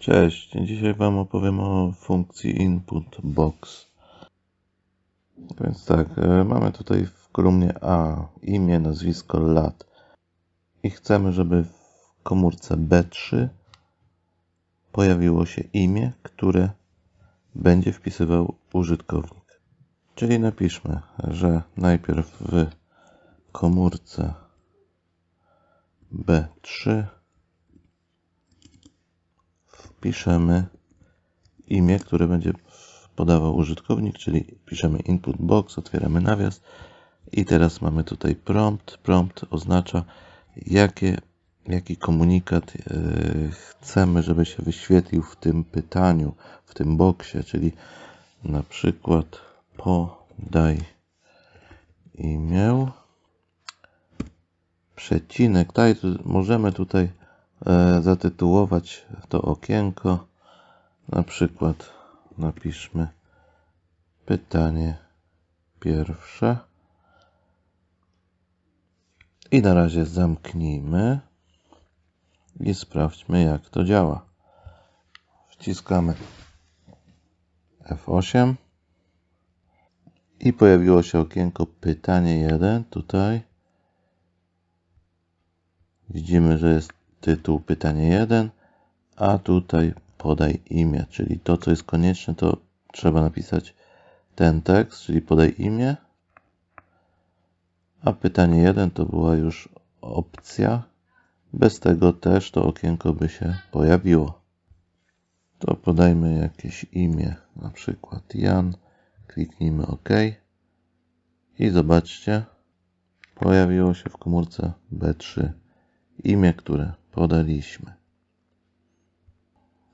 Cześć, dzisiaj Wam opowiem o funkcji input box. Więc tak, e, mamy tutaj w kolumnie A imię, nazwisko, lat i chcemy, żeby w komórce B3 pojawiło się imię, które będzie wpisywał użytkownik. Czyli napiszmy, że najpierw w komórce B3 wpiszemy imię, które będzie podawał użytkownik, czyli piszemy input box, otwieramy nawias i teraz mamy tutaj prompt. Prompt oznacza jakie, jaki komunikat yy, chcemy, żeby się wyświetlił w tym pytaniu, w tym boksie, czyli na przykład podaj imię przecinek, title, możemy tutaj E, zatytułować to okienko. Na przykład napiszmy pytanie pierwsze. I na razie zamknijmy i sprawdźmy jak to działa. Wciskamy F8 i pojawiło się okienko pytanie 1 tutaj. Widzimy, że jest tytuł pytanie 1, a tutaj podaj imię, czyli to, co jest konieczne, to trzeba napisać ten tekst, czyli podaj imię, a pytanie 1 to była już opcja. Bez tego też to okienko by się pojawiło. To podajmy jakieś imię, na przykład Jan. Kliknijmy OK. I zobaczcie, pojawiło się w komórce B3 imię, które podaliśmy.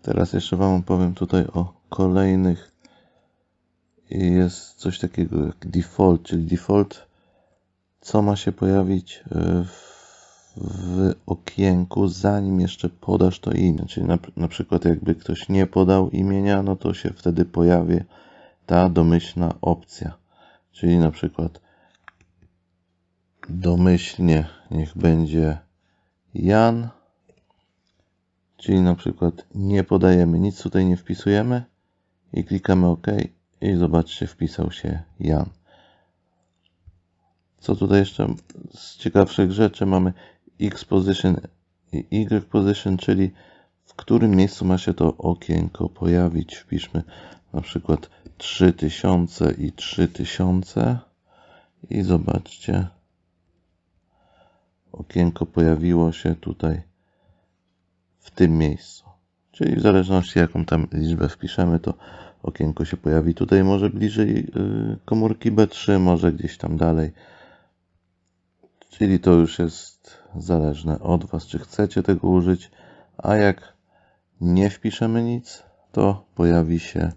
Teraz jeszcze Wam opowiem tutaj o kolejnych. Jest coś takiego jak default, czyli default, co ma się pojawić e, w, w okienku, zanim jeszcze podasz to imię. Czyli na, na przykład, jakby ktoś nie podał imienia, no to się wtedy pojawi ta domyślna opcja. Czyli na przykład domyślnie niech będzie Jan Czyli na przykład nie podajemy nic, tutaj nie wpisujemy i klikamy OK i zobaczcie, wpisał się Jan. Co tutaj jeszcze z ciekawszych rzeczy mamy X position i Y position, czyli w którym miejscu ma się to okienko pojawić. Wpiszmy na przykład 3000 i 3000 i zobaczcie, okienko pojawiło się tutaj w tym miejscu. Czyli w zależności jaką tam liczbę wpiszemy, to okienko się pojawi tutaj może bliżej y, komórki B3, może gdzieś tam dalej. Czyli to już jest zależne od Was, czy chcecie tego użyć, a jak nie wpiszemy nic, to pojawi się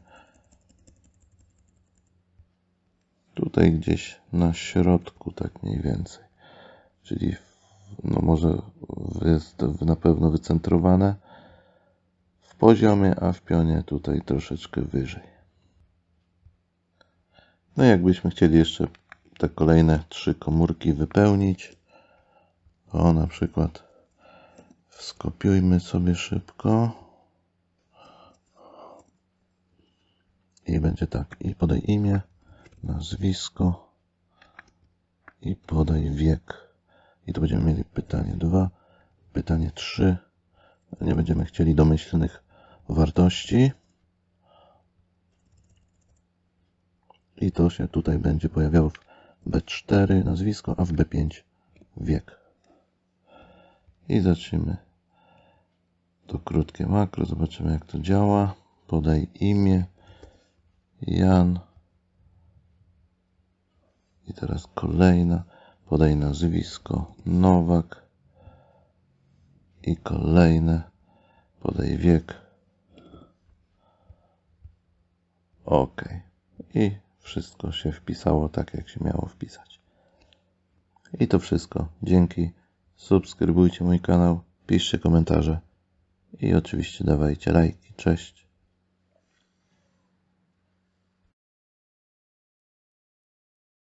tutaj gdzieś na środku, tak mniej więcej. Czyli no może jest na pewno wycentrowane w poziomie, a w pionie tutaj troszeczkę wyżej. No jakbyśmy chcieli jeszcze te kolejne trzy komórki wypełnić, o na przykład skopiujmy sobie szybko i będzie tak i podaj imię, nazwisko i podaj wiek. I tu będziemy mieli pytanie 2, pytanie 3. Nie będziemy chcieli domyślnych wartości. I to się tutaj będzie pojawiało w B4 nazwisko, a w B5 wiek. I zacznijmy to krótkie makro. Zobaczymy jak to działa. Podaj imię. Jan. I teraz kolejna podaj nazwisko Nowak i kolejne podaj wiek. OK i wszystko się wpisało tak jak się miało wpisać. I to wszystko. Dzięki. Subskrybujcie mój kanał piszcie komentarze i oczywiście dawajcie lajki. Cześć